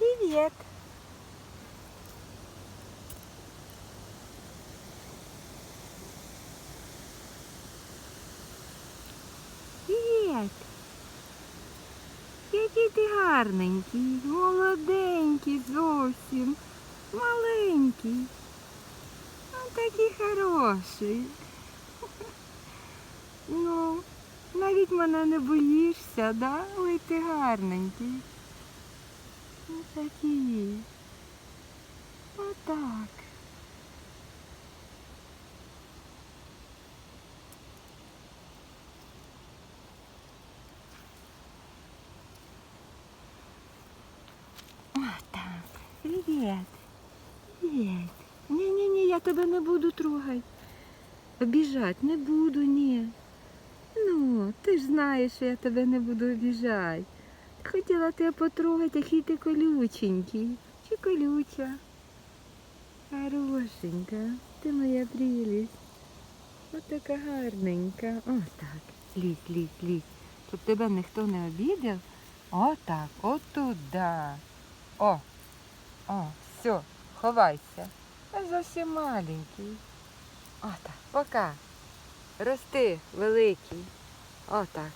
Привіт. Привіт. Який ти гарненький, молоденький зовсім, маленький. А такий хороший. Ну, навіть мене не боїшся, да? Ой, ти гарненький. Ну, такий. Отак. Отак. Привіт. Привіт. Ні-ні-ні, я тебе не буду трогати. Обіжать не буду, ні. Ну, ти ж знаєш, що я тебе не буду обіжати. Хотіла тебе потрогати, який ти колюченький. Чи колюча? Хорошенька, ти моя прелість. Ось така гарненька. Отак. Лізь, лізь, лізь. Щоб тебе ніхто не обідав. Отак, отуда. О, о, все, ховайся. Я зовсім маленький. Отак, пока. Рости великий. Отак.